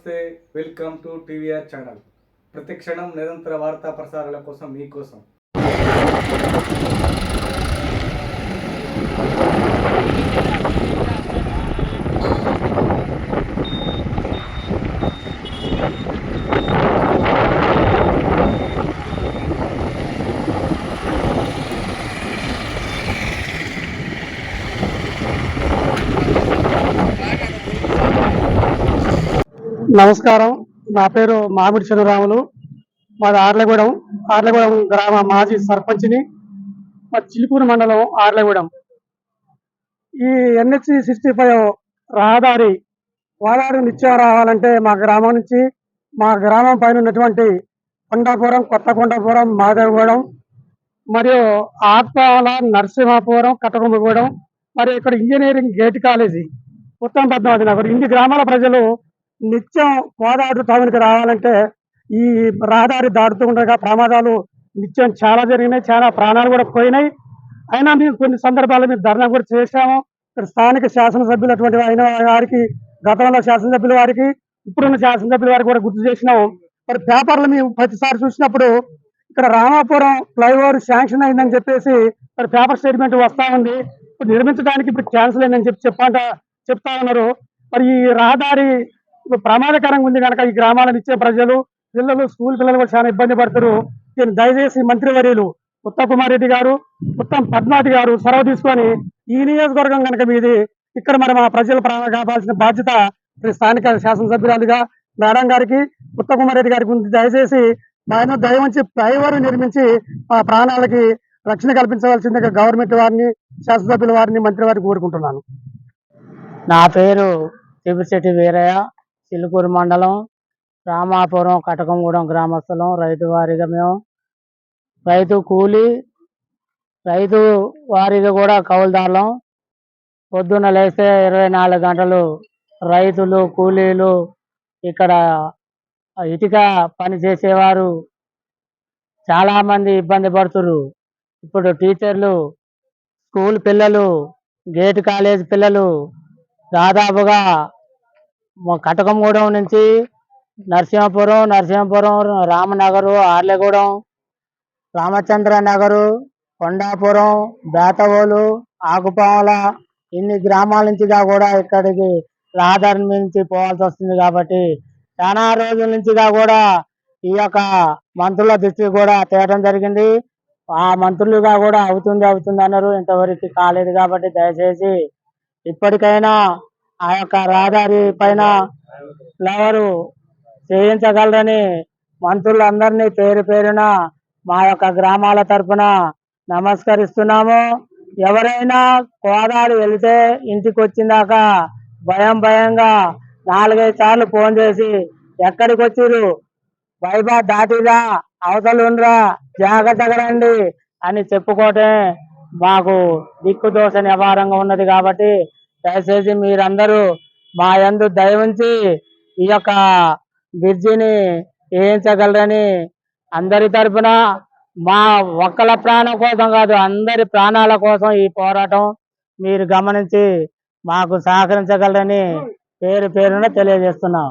నమస్తే welcome to TVR channel. ప్రతి క్షణం నిరంతర వార్తా ప్రసారాల కోసం మీకోసం. నమస్కారం. నా పేరు మామిడి చంద్రరాములు. మాది ఆర్లగూడెం. ఆర్లగూడెం గ్రామ మాజీ సర్పంచ్ని. మా చిలుకూరు మండలం ఆర్లగూడెం. ఈ ఎన్హెచ్ సిక్స్టీ ఫైవ్ రహదారి గోదావరి నిత్యం రావాలంటే మా గ్రామం నుంచి మా గ్రామం పైన ఉన్నటువంటి కొండాపురం కొత్త కొండాపురం మాధవగూడెం మరియు ఆత్మాల నరసింహాపురం కటకొమ్మగూడెం మరియు ఇక్కడ ఇంజనీరింగ్ గేట్ కాలేజీ ఉత్తమ పద్మావతి నగర్. ఇన్ని గ్రామాల ప్రజలు నిత్యం గోదావరి టౌన్కి రావాలంటే ఈ రహదారి దాటుతూ ఉండగా ప్రమాదాలు నిత్యం చాలా జరిగినాయి చాలా ప్రాణాలు కూడా పోయినాయి. అయినా మేము కొన్ని సందర్భాల్లో మేము ధర్నా కూడా చేశాము. ఇక్కడ స్థానిక శాసనసభ్యులు అటువంటి అయిన వారికి గతంలో శాసనసభ్యుల వారికి ఇప్పుడున్న శాసనసభ్యుల వారికి కూడా గుర్తు చేసినాము. మరి పేపర్లు మేము ప్రతిసారి చూసినప్పుడు ఇక్కడ రామాపురం ఫ్లైఓవర్ శాంక్షన్ అయిందని చెప్పేసి మరి పేపర్ స్టేట్మెంట్ వస్తా ఉంది. ఇప్పుడు నిర్మించడానికి ఇప్పుడు క్యాన్సిల్ అయిందని చెప్పి చెప్పంట చెప్తా ఉన్నారు. మరి ఈ రహదారి ప్రమాదకరంగా ఉంది కనుక ఈ గ్రామాలను ఇచ్చే ప్రజలు పిల్లలు స్కూల్ పిల్లలు కూడా చాలా ఇబ్బంది పడుతున్నారు దీన్ని దయచేసి మంత్రివర్యులు ఉత్తమ్ కుమార్ రెడ్డి గారు ఉత్తమ్ పద్మావతి గారు చొరవ తీసుకొని ఈ నియోజకవర్గం కనుక మీది ఇక్కడ మరి మా ప్రజల ప్రాణాలు కాపాల్సిన బాధ్యత స్థానిక శాసనసభ్యురాలుగా మేడం గారికి ఉత్తమ్ కుమార్ రెడ్డి గారికి ఉంది. దయచేసి ఆయన దయవంచి ఫ్లైఓవర్ నిర్మించి మా ప్రాణాలకి రక్షణ కల్పించవలసిందిగా గవర్నమెంట్ వారిని శాసనసభ్యుల వారిని మంత్రి వారిని కోరుకుంటున్నాను. నా పేరు తిబిశెట్టి వీరయ్య. చిలుకూరు మండలం రామాపురం కటకంగూడెం గ్రామస్తులం రైతు వారిగా మేము రైతు కూలి రైతు వారిగా కూడా కౌలుదారులం పొద్దున్న లేస్తే ఇరవై నాలుగు గంటలు రైతులు కూలీలు ఇక్కడ ఇటుక పని చేసేవారు. చాలా మంది ఇబ్బంది పడుతురు ఇప్పుడు టీచర్లు స్కూల్ పిల్లలు గేట్ కాలేజ్ పిల్లలు దాదాపుగా కటకంగూడెం నుంచి నరసింహపురం నరసింహపురం రామనగరు ఆర్లగూడెం రామచంద్ర నగరు కొండాపురం బేతవోలు ఆకుపావల ఇన్ని గ్రామాల నుంచిగా కూడా ఇక్కడికి రహదారి నుంచి పోవాల్సి వస్తుంది కాబట్టి చాలా రోజుల నుంచిగా కూడా ఈ యొక్క మంత్రుల దృష్టి కూడా తేయడం జరిగింది. ఆ మంత్రులుగా కూడా అవుతుంది అవుతుంది అన్నారు. ఇంతవరకు కాలేదు కాబట్టి దయచేసి ఇప్పటికైనా ఆ యొక్క రహదారి పైన ఫ్లవరు చేయించగలరని మంత్రులందరినీ పేరు పేరున మా యొక్క గ్రామాల తరపున నమస్కరిస్తున్నాము. ఎవరైనా కోదాడు వెళితే ఇంటికి వచ్చిందాక భయం భయంగా నాలుగైదు సార్లు ఫోన్ చేసి ఎక్కడికి వచ్చిర్రు? వైభా దాటిరా అవతలుండ్రా జాగ్రత్తగా రండి అని చెప్పుకోవటం మాకు దిక్కు దోష నివారంగా ఉన్నది కాబట్టి దయచేసి మీరందరూ మా యందు దయవుంచి ఈ యొక్క బ్రిడ్జిని వేయించగలరని అందరి తరపున మా ఒక్కల ప్రాణం కోసం కాదు అందరి ప్రాణాల కోసం ఈ పోరాటం మీరు గమనించి మాకు సహకరించగలరని పేరు పేరున తెలియజేస్తున్నాం.